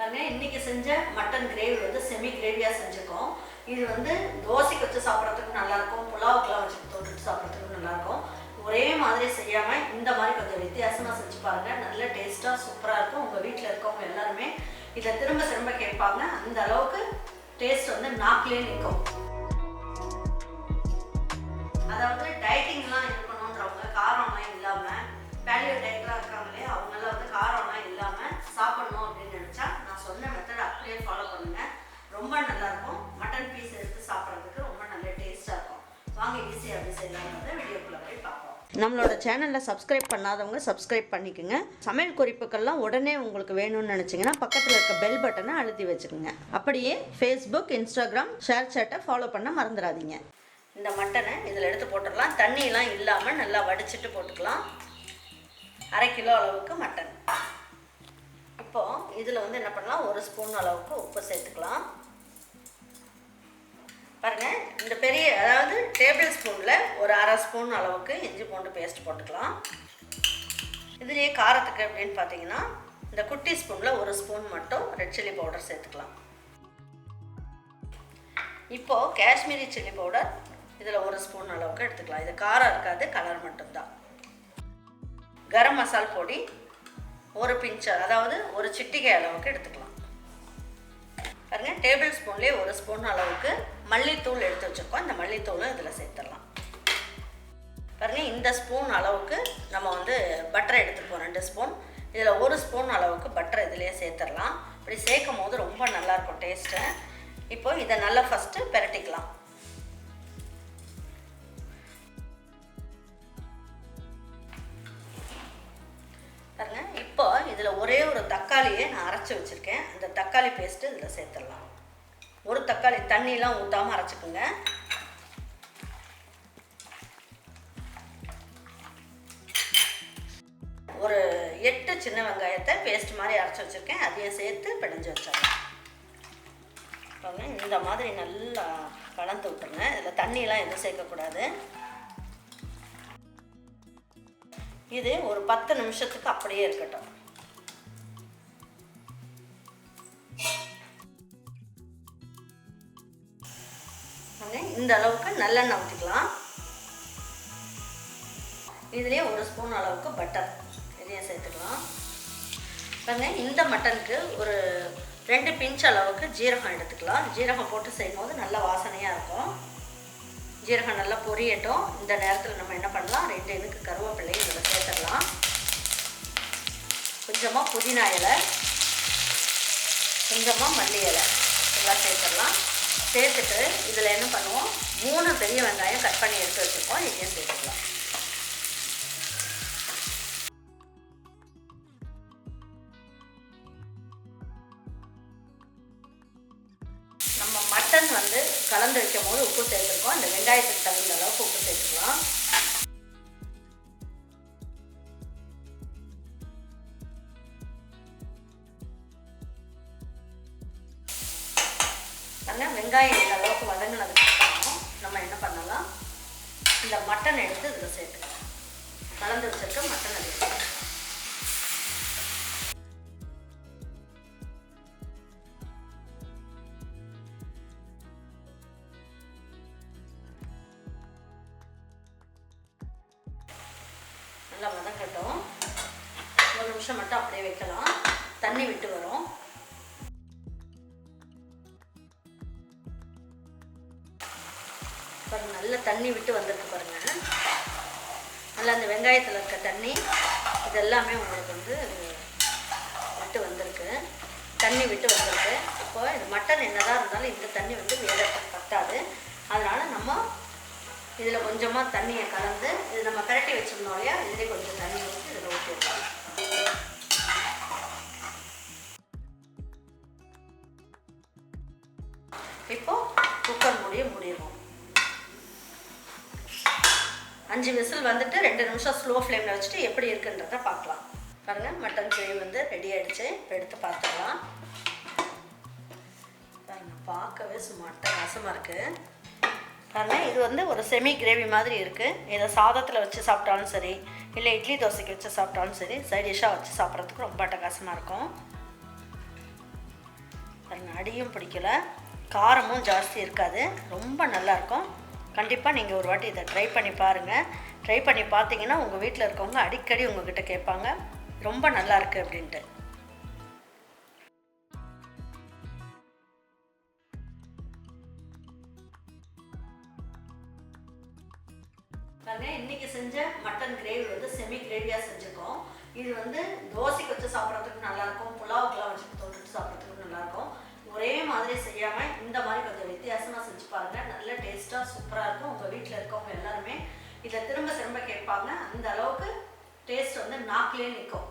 பாருங்க இன்னைக்கு செஞ்ச மட்டன் கிரேவி வந்து செமி கிரேவியாக செஞ்சுருக்கோம். இது வந்து தோசைக்கு வச்சு சாப்பிட்றதுக்கும் நல்லாயிருக்கும் புலாவுக்குலாம் வச்சு தொட்டுட்டு சாப்பிட்றதுக்கும் நல்லாயிருக்கும். ஒரே மாதிரி செய்யாமல் இந்த மாதிரி கொஞ்சம் வித்தியாசமாக செஞ்சு பாருங்கள் நல்ல டேஸ்ட்டாக சூப்பராக இருக்கும். உங்கள் வீட்டில் இருக்கவங்க எல்லாருமே இதை திரும்ப திரும்ப கேட்பாங்க. அந்த அளவுக்கு டேஸ்ட் வந்து நாக்கிலே நிற்கும். அதாவது டயட்டிங்லாம் இருக்கணுன்றவங்க காரம்லாம் இல்லாமல் பேலியோ டயட்லாம் வாங்க ஈஸியாக எப்படி செய்யலாம்ன்றத வீடியோக்குள்ளே போய் பார்ப்போம். நம்மளோட சேனலில் சப்ஸ்கிரைப் பண்ணாதவங்க சப்ஸ்கிரைப் பண்ணிக்கோங்க. சமையல் குறிப்புக்கள்லாம் உடனே உங்களுக்கு வேணும்னு நினச்சிங்கன்னா பக்கத்தில் இருக்க பெல் பட்டனை அழுத்தி வச்சுக்கோங்க. அப்படியே ஃபேஸ்புக் இன்ஸ்டாகிராம் ஷேர் சேட்டை ஃபாலோ பண்ண மறந்துடாதீங்க. இந்த மட்டனை இதில் எடுத்து போட்டுடலாம். தண்ணியெலாம் இல்லாமல் நல்லா வடிச்சிட்டு போட்டுக்கலாம். அரை கிலோ அளவுக்கு மட்டன். இப்போது இதில் வந்து என்ன பண்ணலாம்? ஒரு ஸ்பூன் அளவுக்கு உப்பு சேர்த்துக்கலாம். பாருங்கள் இந்த பெரிய அதாவது டேபிள் ஸ்பூனில் ஒரு அரை ஸ்பூன் அளவுக்கு இஞ்சி பூண்டு பேஸ்ட் போட்டுக்கலாம். இதுலேயே காரத்துக்கு அப்படின்னு பார்த்தீங்கன்னா இந்த குட்டி ஸ்பூனில் ஒரு ஸ்பூன் மட்டும் ரெட் சில்லி பவுடர் சேர்த்துக்கலாம். இப்போது காஷ்மீரி சில்லி பவுடர் இதில் ஒரு ஸ்பூன் அளவுக்கு எடுத்துக்கலாம். இது காரம் இருக்காது கலர் மட்டும்தான். கரம் மசால் பொடி ஒரு பிஞ்சர் அதாவது ஒரு சிட்டிகை அளவுக்கு எடுத்துக்கலாம். பாருங்க டேபிள் ஸ்பூன்லேயே ஒரு ஸ்பூன் அளவுக்கு மல்லித்தூள் எடுத்து வச்சுருக்கோம். இந்த மல்லித்தூளும் இதில் சேர்த்துடலாம். பாருங்கள் இந்த ஸ்பூன் அளவுக்கு நம்ம வந்து பட்டரை எடுத்துருப்போம் ரெண்டு ஸ்பூன் இதில் ஒரு ஸ்பூன் அளவுக்கு பட்டரை இதிலே சேர்த்துடலாம். இப்படி சேர்க்கும் போது ரொம்ப நல்லாயிருக்கும் டேஸ்ட்டு இப்போ இதை நல்லா ஃபஸ்ட்டு பெரட்டிக்கலாம். இதில் ஒரே ஒரு தக்காளியை நான் அரைச்சி வச்சுருக்கேன். அந்த தக்காளி பேஸ்ட்டு இதில் சேர்த்துடலாம். ஒரு தக்காளி தண்ணியெலாம் ஊற்றாமல் அரைச்சிக்கோங்க. ஒரு எட்டு சின்ன வெங்காயத்தை பேஸ்ட் மாதிரி அரைச்சி வச்சுருக்கேன். அதையும் சேர்த்து பிணைஞ்சு வச்சிடலாம். பாருங்க இந்த மாதிரி நல்லா கலந்து விட்டுருங்க. இதில் தண்ணியெலாம் எதுவும் சேர்க்கக்கூடாது. இது ஒரு பத்து நிமிஷத்துக்கு அப்படியே இருக்கட்டும். இந்த அளவுக்கு நல்லெண்ணெய் ஊற்றிக்கலாம் இதுலேயே ஒரு ஸ்பூன் அளவுக்கு பட்டர் இதையும் சேர்த்துக்கலாம். பாருங்க இந்த மட்டனுக்கு ஒரு ரெண்டு பிஞ்ச் அளவுக்கு ஜீரகம் எடுத்துக்கலாம். ஜீரகம் போட்டு செய்யும்போது நல்ல வாசனையாக இருக்கும். ஜீரகம் நல்லா பொரியட்டும். இந்த நேரத்தில் நம்ம என்ன பண்ணலாம்? ரெண்டு இதுக்கு கருவேப்பிள்ளையும் இதில் சேர்த்துடலாம். கொஞ்சமாக புதினா இலை கொஞ்சமாக மல்லி இலை. எல்லாம் சேர்த்துடலாம். சேர்த்துட்டு இதில் என்ன பண்ணுவோம்? மூணு பெரிய வெங்காயம் கட் பண்ணி எடுத்து வச்சுருக்கோம். இதையும் சேர்த்துக்கலாம். நம்ம மட்டன் வந்து கலந்து வைக்கும் போது உப்பு சேர்த்துருக்கோம். இந்த வெங்காயத்துக்கு தகுந்த அளவுக்கு உப்பு சேர்த்துக்கலாம். பாருங்க வெங்காயம் இந்த அளவுக்கு வதங்கினதுக்கு நம்ம என்ன பண்ணலாம்? இந்த மட்டன் எடுத்து இதில் சேர்த்துக்கலாம். கலந்து வச்சிருக்க மட்டன் எடுத்து நல்லா வதக்கட்டும். ஒரு நிமிஷம் மட்டும் அப்படியே வைக்கலாம். தண்ணி விட்டு தண்ணி விட்டு வந்திருக்கு பாருங்க. நல்லா அந்த வெங்காயத்தில் இருக்க தண்ணி இதெல்லாமே உங்களுக்கு வந்து விட்டு வந்திருக்கு. தண்ணி விட்டு வந்திருக்கு. இப்போ இது மட்டன் என்னதான் இருந்தாலும் இந்த தண்ணி வந்து வேலை பத்தாது. அதனால் நம்ம இதில் கொஞ்சமாக தண்ணியை கலந்து இது நம்ம கரட்டி வச்சுருந்தோம் இல்லையா? இதிலே கொஞ்சம் தண்ணி ஊற்றி இதில் ஊற்றிடலாம் இப்போ குக்கர் மூடிய மூடிடுவோம். அஞ்சு விசில் வந்துட்டு ரெண்டு நிமிஷம் ஸ்லோ ஃப்ளேமில் வச்சுட்டு எப்படி இருக்குன்றத பார்க்கலாம். பாருங்கள் மட்டன் கிரேவி வந்து ரெடி ஆகிடுச்சு இப்போ எடுத்து பார்த்துக்கலாம் பாருங்க பார்க்கவே சும்மா ரசமாக இருக்குது பாருங்க இது வந்து ஒரு செமி கிரேவி மாதிரி இருக்குது இதை சாதத்தில் வச்சு சாப்பிட்டாலும் சரி இல்லை இட்லி தோசைக்கு வச்சு சாப்பிட்டாலும் சரி சைட் டிஷ்ஷாக வச்சு சாப்பிட்றதுக்கு ரொம்ப அட்டகாசமாக இருக்கும். பாருங்கள் அடியும் பிடிக்கல. காரமும் ஜாஸ்தி இருக்காது. ரொம்ப நல்லாயிருக்கும் கண்டிப்பாக நீங்கள் ஒரு வாட்டி இதை ட்ரை பண்ணி பாருங்கள் ட்ரை பண்ணி பார்த்தீங்கன்னா உங்கள் வீட்டில் இருக்கவங்க அடிக்கடி உங்ககிட்ட கேட்பாங்க. ரொம்ப நல்லா இருக்கு அப்படின்ட்டு. பாருங்க இன்னைக்கு செஞ்ச மட்டன் கிரேவி வந்து செமி கிரேவியாக செஞ்சுருக்கோம். இது வந்து தோசைக்கு வச்சு சாப்பிட்றதுக்கு நல்லாயிருக்கும் புலாவுக்குலாம் வச்சு தொட்டுட்டு சாப்பிட்றதுக்கு நல்லாயிருக்கும் ஒரே மாதிரி செய்யாமல் இந்த மாதிரி கொஞ்சம் வித்தியாசமாக செஞ்சு பாருங்கள் டேஸ்ட்டாக சூப்பராக இருக்கும். உங்கள் வீட்டில் இருக்கவங்க எல்லாருமே இதை திரும்ப திரும்ப கேட்பாங்க. அந்த அளவுக்கு டேஸ்ட் வந்து நாக்கிலே நிற்கும்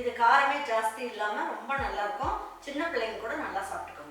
இது காரமே ஜாஸ்தி இல்லாமல் ரொம்ப நல்லாயிருக்கும் சின்ன பிள்ளைங்க கூட நல்லா சாப்பிட்டுக்கோங்க.